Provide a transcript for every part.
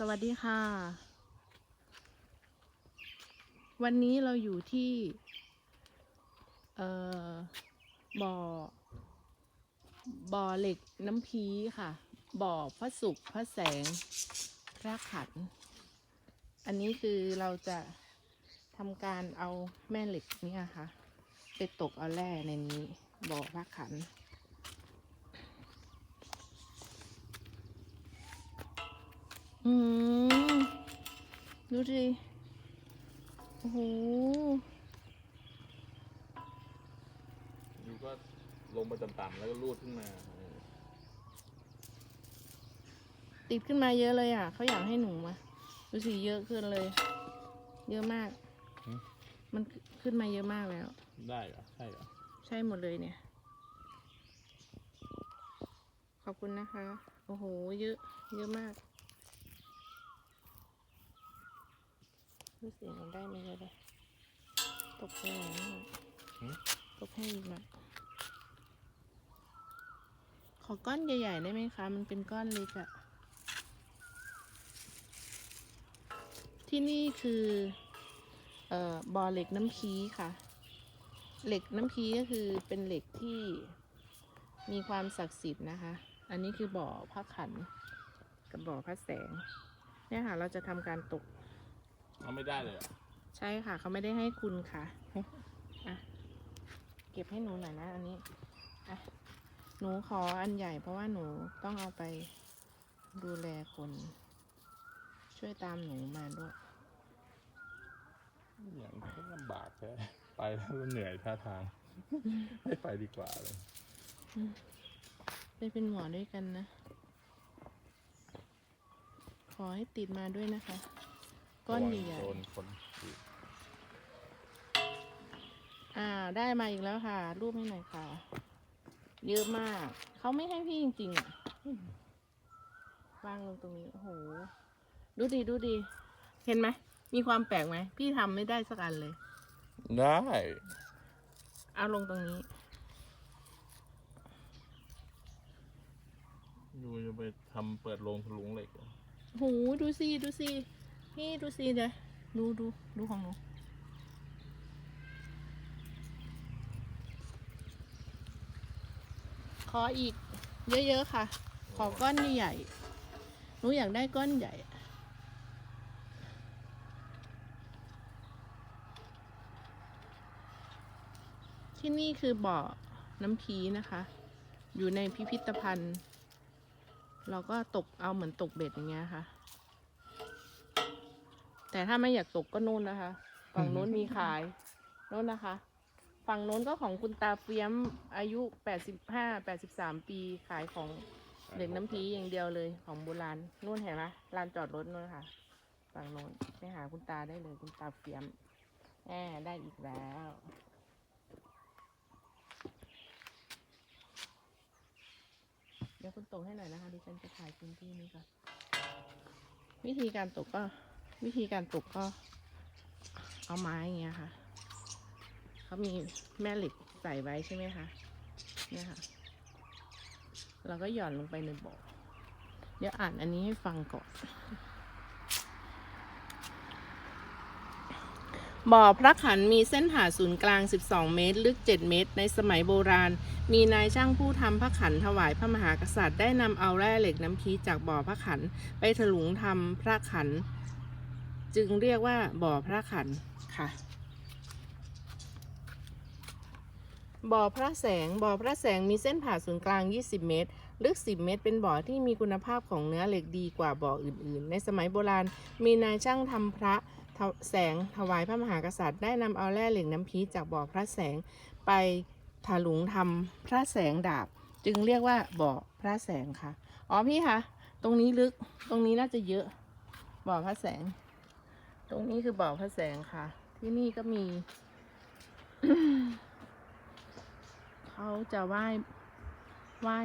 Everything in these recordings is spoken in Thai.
สวัสดีค่ะ วันนี้เราอยู่ที่เอ่อบ่อ บ่อเหล็กน้ำพีค่ะ บ่อพระศุกร์พระแสงพระขัน อันนี้คือเราจะทำการเอาแม่เหล็กเนี่ยค่ะ ไปตกเอาแร่ในนี้บ่อพระขัน อืมดูดิโอ้โหอยู่ก็ลงไปต่ำๆแล้วก็รูดขึ้นมาเออติดขึ้นมาเยอะเลยอะ เขาอยากให้หนูมาดูสิเยอะขึ้นเลย เยอะมาก มันขึ้นมาเยอะมากแล้ว ได้เหรอ ใช่เหรอ ใช่หมดเลยเนี่ย ขอบคุณนะคะ โอ้โห เยอะ เยอะมาก ดูสิมันได้ไม่เยอะเลยตกไปไหนเนี่ยตกให้อีกหน่อยขอก้อนใหญ่ๆได้ไหมคะ มันเป็นก้อนเล็กอะที่นี่คือเอ่อบ่อเหล็กน้ำพีค่ะ เหล็กน้ำพีก็คือเป็นเหล็กที่มีความศักดิ์สิทธิ์นะคะ อันนี้คือบ่อพระขันกับบ่อพระแสง เนี่ยค่ะ เราจะทำการตก เอาไม่ได้เลยเหรอใช่ค่ะ เขาไม่ได้ให้คุณค่ะอะ เก็บให้หนูหน่อยนะ อันนี้อะหนูขออันใหญ่เพราะว่าหนูต้องเอาไปดูแลคน ช่วยตามหนูมาด้วย อย่างก็ลำบากแค่ไปแล้วเหนื่อยท่าทาง ไม่ไปดีกว่าเลยไปเป็นหมอด้วยกันนะ ขอให้ติดมาด้วยนะคะ ก้อนใหญ่โดนคนอีกๆอ่า ได้มาอีกแล้วค่ะ รูปให้หน่อยค่ะ เยอะมาก เขาไม่ให้พี่จริงๆอะวางลงตรงนี้โอ้โห ดูดิดูดิเห็นไหม มีความแปลกไหม พี่ทำไม่ได้สักอันเลย ได้ เอาลงตรงนี้อยู่จะไปทำเปิดโรงถลุงเหล็กเหรอโหดูสิ ดูสิ พี่ดูสิเดยดูดูดูของหนูขออีก เยอะ ๆ ค่ะ ขอก้อนใหญ่หนูอยากได้ก้อนใหญ่ ที่นี่คือบ่อน้ำพีนะคะ อยู่ในพิพิธภัณฑ์ เราก็ตกเอาเหมือนตกเบ็ดอย่างเงี้ยค่ะ แต่ถ้าไม่อยากตกก็นู่นนะคะ ฝั่งนู้นมีขายนู่นนะคะ ฝั่งนู้นก็ของคุณตาเฟียมอายุแปดสิบห้าแปดสิบสามปีขายของเด็กน้ำพีอย่างเดียวเลยของโบราณนู่นเห็นไหมลานจอดรถนู่นค่ะ ฝั่งโน้นไปหาคุณตาได้เลยคุณตาเฟียมแหมได้อีกแล้วเดี๋ยวคุณตกให้หน่อยนะคะดิฉันจะถ่ายพื้นที่นี้ก่อนวิธีการตกก็ วิธีการตกก็เอาไม้อย่างเงี้ยค่ะเขามีแม่เหล็กใส่ไว้ใช่ไหมคะเนี่ยค่ะ เราก็หย่อนลงไปในบ่อเดี๋ยวอ่านอันนี้ให้ฟังก่อน บ่อพระขันมีเส้นผ่าศูนย์กลาง 12 เมตร ลึก 7 เมตร ในสมัยโบราณ มีนายช่างผู้ทำพระขันถวายพระมหากษัตริย์ได้นำเอาแร่เหล็กน้ำพีจากบ่อพระขันไปถลุงทำพระขัน จึงเรียกว่าบ่อพระขันค่ะ บ่อพระแสง บ่อพระแสงมีเส้นผ่าศูนย์กลาง 20 เมตร ลึก 10 เมตร เป็นบ่อที่มีคุณภาพของเนื้อเหล็กดีกว่าบ่ออื่นๆ ในสมัยโบราณ มีนายช่างทำพระแสงถวายพระมหากษัตริย์ได้นำเอาแร่เหล็กน้ำพีจากบ่อพระแสงไปถลุงทำพระแสงดาบ จึงเรียกว่าบ่อพระแสงค่ะ อ๋อพี่คะตรงนี้ลึกตรงนี้น่าจะเยอะบ่อพระแสง ตรงนี้คือบ่อพระแสงค่ะ ที่นี่ก็มี เขาจะไหว้ไหว้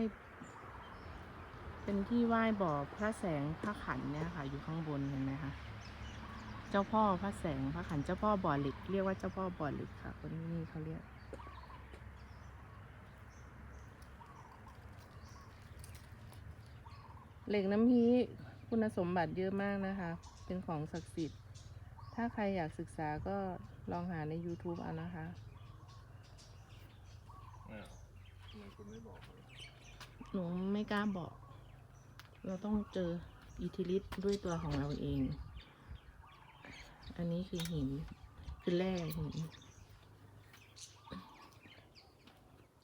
เป็นที่ไหว้บ่อพระแสงพระขันเนี่ยค่ะ อยู่ข้างบนเห็นไหมคะเจ้าพ่อพระแสงพระขันเจ้าพ่อบ่อเหล็กเรียกว่าเจ้าพ่อบ่อเหล็กค่ะ คนที่นี่เขาเรียกเหล็กน้ำพีคุณสมบัติเยอะมากนะคะ เป็นของศักดิ์สิทธิ์ ถ้าใครอยากศึกษาก็ลองหาใน YouTube เอานะคะ อ้าวทำไมคุณไม่บอกเลยหนูไม่กล้าบอก เราต้องเจออิทธิฤทธิ์ด้วยตัวของเราเอง อันนี้คือหิน คือแร่หิน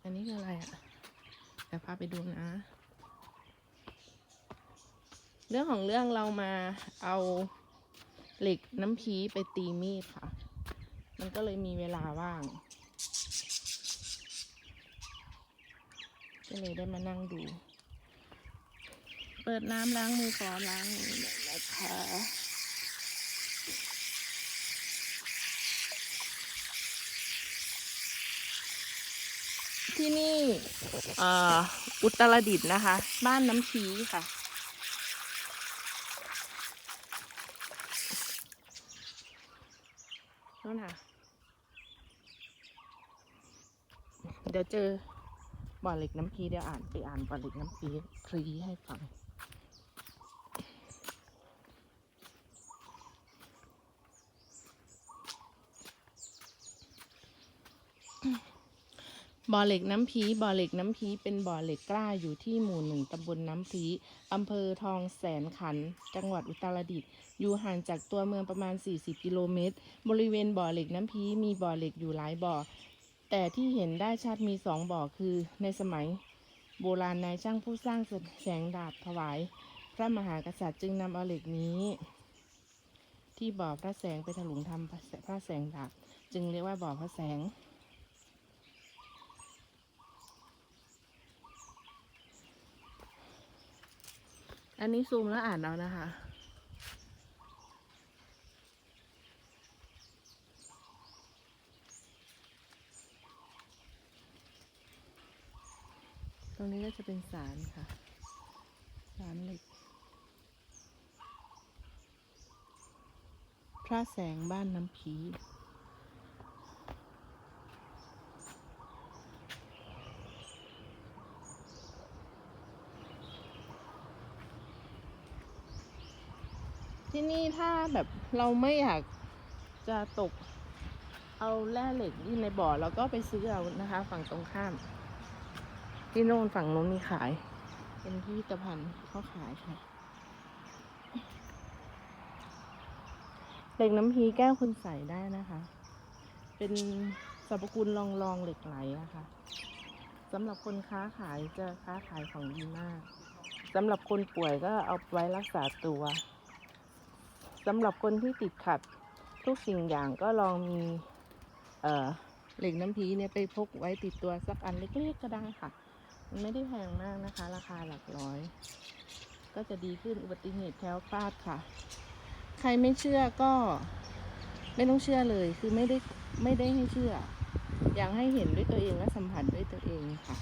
อันนี้คืออะไรอะ่ะเดี๋ยวพาไปดูนะ เรื่องของเรื่องเรามาเอา เหล็กน้ำพีไปตีมีดค่ะ มันก็เลยมีเวลาว่าง ก็เลยได้มานั่งดู เปิดน้ำล้างมือก่อนล้างมือหน่นะคะที่นี่อ่ออุตรดิตถ์นะคะ บ้านน้ำชีค่ะ นั่นค่ะ เดี๋ยวเจอบ่อเหล็กน้ำพีเดี๋ยวอ่านไปอ่านบ่อเหล็กน้ำพีพรีให้ฟัง บ่อเหล็กน้ำพีบ่อเหล็กน้ำพีเป็นบ่อเหล็กกล้าอยู่ที่หมู่หนึ่งตำบลน้ำพีอำเภอทองแสนขันธ์จังหวัดอุตรดิตถ์อยู่ห่างจากตัวเมืองประมาณ 40 กิโลเมตร บริเวณบ่อเหล็กน้ำพีมีบ่อเหล็กอยู่หลายบ่อ แต่ที่เห็นได้ชัดมีสองบ่อคือ ในสมัย โบราณนายช่างผู้สร้างแสงดาบถวาย พระมหากษัตริย์จึงนำเอาเหล็กนี้ ที่บ่อพระแสงไปถลุงทำพระแสงดาบจึงเรียกว่าบ่อพระแสง อันนี้ซูมแล้วอ่านเอานะคะ ตรงนี้ก็จะเป็นศาลค่ะศาลเหล็ก พระแสงบ้านน้ำผี ที่นี่ถ้าแบบเราไม่อยากจะตกเอาแร่เหล็กที่ในบ่อเราก็ไปซื้อเอานะคะ ฝั่งตรงข้าม ที่โน่นฝั่งโน้นมีขาย เป็นพิพิธภัณฑ์เขาขายค่ะเหล็กน้ำพีแก้วคุณใส่ได้นะคะ เป็นสรรพคุณรองรองเหล็กไหลอะคะสำหรับคนค้าขายจะค้าขายของดีมากสำหรับคนป่วยก็เอาไว้รักษาตัว สำหรับคนที่ติดขัดทุกสิ่งอย่างก็ลองมีเหล็กน้ำพีเนี่ยไปพกไว้ติดตัวสักอันเล็กๆก็ได้ค่ะ มันไม่ได้แพงมากนะคะ ราคาหลักร้อย ก็จะดีขึ้นอุบัติเหตุแคล้วคลาดค่ะ ใครไม่เชื่อก็ไม่ต้องเชื่อเลยคือไม่ได้ไม่ได้ให้เชื่อ อยากให้เห็นด้วยตัวเองและสัมผัสด้วยตัวเองค่ะ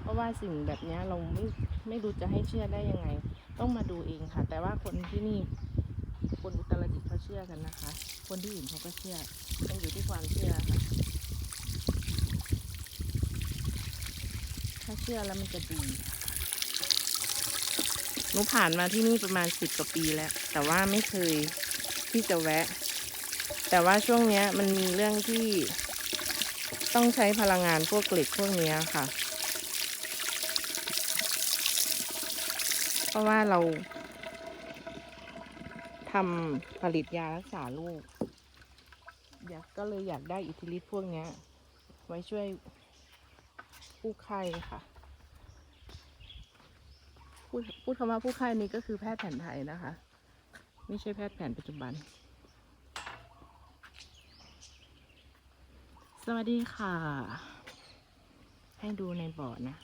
เพราะว่าสิ่งแบบนี้เราไม่ไม่รู้จะให้เชื่อได้ยังไง ต้องมาดูเองค่ะ แต่ว่าคนที่นี่ คนอุตรดิตถ์เขาเชื่อกันนะคะ คนที่อื่นเขาก็เชื่อต้องอยู่ที่ความเชื่อค่ะถ้าเชื่อแล้วมันจะดีหนูผ่านมาที่นี่ประมาณสิบกว่าปีแล้ว แต่ว่าไม่เคยที่จะแวะ แต่ว่าช่วงเนี้ยมันมีเรื่องที่ต้องใช้พลังงานพวกเหล็กพวกเนี้ยค่ะ เพราะว่าเรา ทำผลิตยารักษาโรคอยากก็เลยอยากได้อิทธิฤทธิ์พวกนี้ไว้ช่วยผู้ไข้ค่ะ พูดพูดคำว่าผู้ไข้นี้ก็คือแพทย์แผนไทยนะคะ ไม่ใช่แพทย์แผนปัจจุบัน สวัสดีค่ะ ให้ดูในบ่อนะ